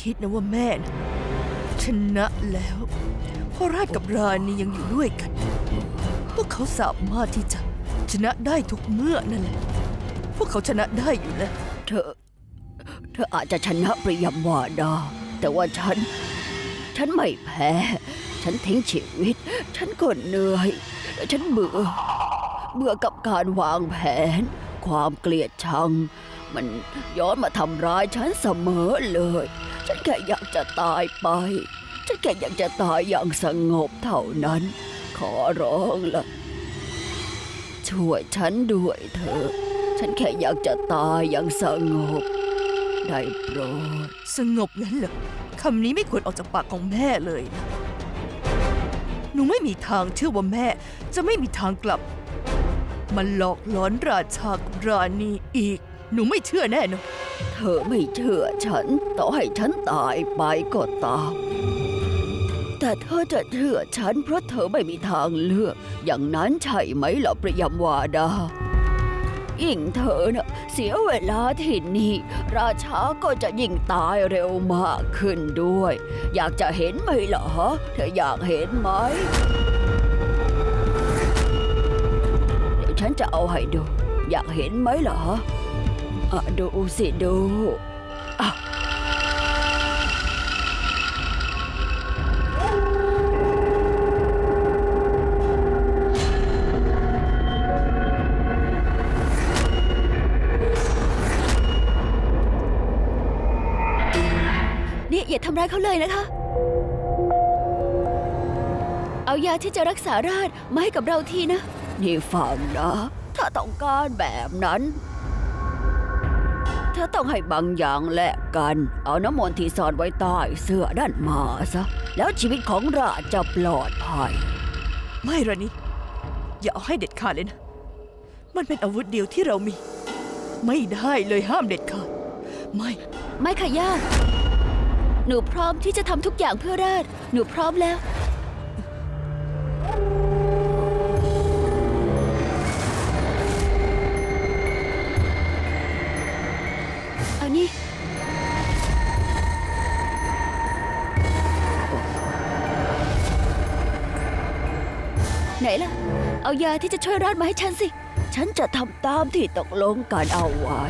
คิดนะว่าแม่นะชนะแล้วพราะราชกับราณียังอยู่ด้วยกัน พวกเขาสามารถที่จะชนะได้ทุกเมื่อนั่นแหละ พวกเขาชนะได้อยู่แล้ว เธอ เธออาจจะชนะปริยมวาดา แต่ว่าฉัน ฉันไม่แพ้ ฉันทิ้งชีวิต ฉันก็เหนื่อยและฉันเบื่อ เบื่อกับการวางแผน ความเกลียดชัง มันย้อนมาทำร้ายฉันเสมอเลย ฉันแค่อยากจะตายไป ฉันแค่อยากจะตายอย่างสงบเท่านั้น ขอร้องละช่วยฉันด้วยเถอะ ฉันแค่อยากจะตายอย่างสงบ ได้โปรด สงบงั้นเหรอคำนี้ไม่ควรออกจากปากของแม่เลยนะ หนูไม่มีทางเชื่อว่าแม่ จะไม่มีทางกลับ มันหลอกหลอนราชากับราณีอีก หนูไม่เชื่อแน่นอนเธอไม่เชื่อฉัน ต่อให้ฉันตายไปก็ตาม แต่เธอจะเชื่อฉันเพราะเธอไม่มีทางเลือก อย่างนั้นใช่ไหมล่ะปริยมวาดายิ่งเธอน่ะเสียเวลาที่นี่ ราชาก็จะยิ่งตายเร็วมากขึ้นด้วย อยากจะเห็นไหมล่ะเธออยากเห็นไหมเดี๋ยวฉันจะเอาให้ดู อยากเห็นไหมล่ะฮะ อะดูสิดูอะนี่อย่าทำร้ายเขาเลยนะคะ เอายาที่จะรักษาราชมาให้กับเราทีนะ นี่ฟังนะ ถ้าต้องการแบบนั้น เธอต้องให้บางอย่างแลกกัน เอาน้ำมนต์ที่ซ่อนไว้ใต้เสื้อด้านมาซะ แล้วชีวิตของราชจะปลอดภัย ไม่ราณีอย่าเอาให้เด็ดขาดเลยนะ มันเป็นอาวุธเดียวที่เรามี ไม่ได้เลยห้ามเด็ดขาด ไม่ ไม่ค่ะย่า หนูพร้อมที่จะทำทุกอย่างเพื่อราช หนูพร้อมแล้ว ไหนล่ะ เอายาที่จะช่วยราชมาให้ฉันสิ ฉันจะทำตามที่ตกลงกันเอาไว้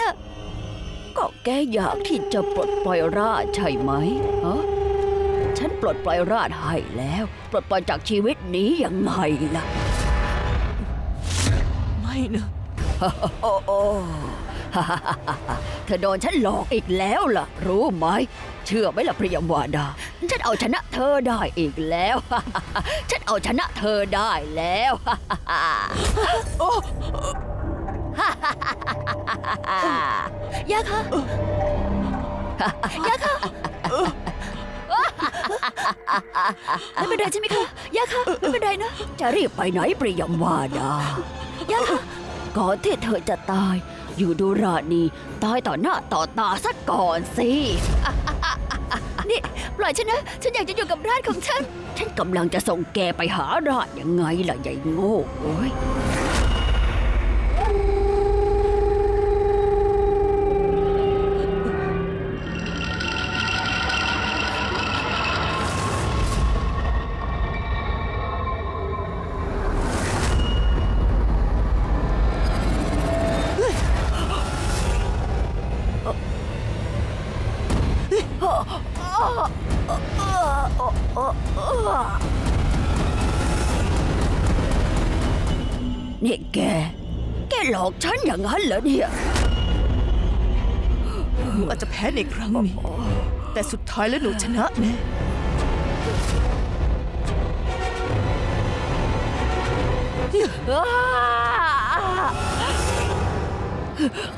นะ ก็แกอยากที่จะปลดปล่อยราชใช่ไหมฮะฉันปลดปล่อยราชให้แล้ว ปลดปล่อยจากชีวิตนี้ยังไงล่ะ ไม่นะโอ้โอ้เธอโดนฉันหลอกอีกแล้วล่ะ รู้ไหม เชื่อไหมล่ะพริยมวาดา ฉันเอาชนะเธอได้อีกแล้ว ฉันเอาชนะเธอได้แล้ว ย่าคะย่าคะไม่เป็นไรใช่ไหมคะย่าคะไม่เป็นไรนะ จะรีบไปไหนปริยมวาดาย่าคะก่อนที่เธอจะตาย อยู่ดูราณีตายต่อหน้าต่อตาสักก่อนสินี่ปล่อยฉันนะ ฉันอยากจะอยู่กับราชของฉัน ฉันกำลังจะส่งแกไปหาราชยังไงล่ะยายโง่เอ้ย นี่แก แกหลอกฉันอย่างนั้นเหรอเนี่ย หนูอาจจะแพ้ในครั้งนี้ แต่สุดท้ายแล้วหนูชนะแน่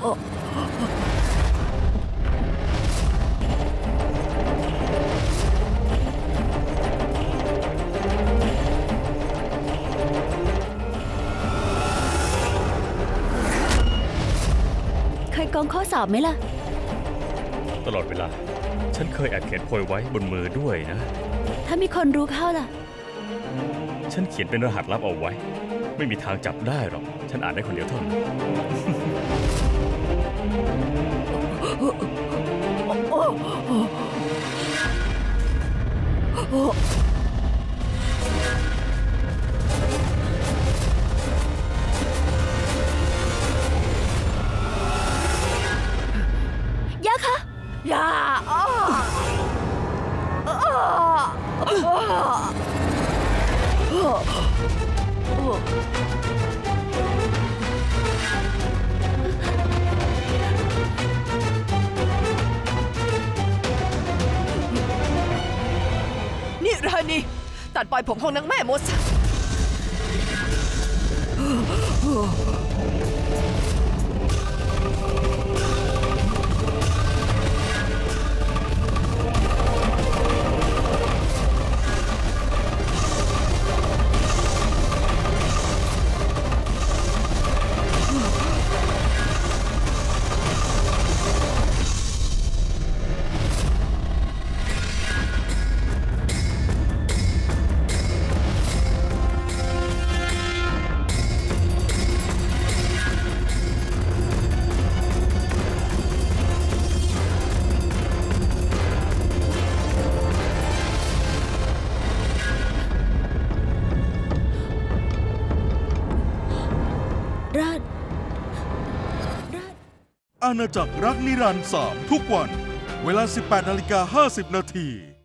เองข้อสอบไหมล่ะ ตลอดเวลา ฉันเคยแอบเขียนโพยไว้บนมือด้วยนะ ถ้ามีคนรู้เข้าล่ะ ฉันเขียนเป็นรหัสลับเอาไว้ ไม่มีทางจับได้หรอก ฉันอ่านได้คนเดียวเท่านั้น ยาคะยาอ้ออ้ออ้อ นี่รานีตัดปลายผมของนางแม่โมซะ อาณาจักรรักนิรันดร์3ทุกวัน เวลา 18นาฬิกา50นาที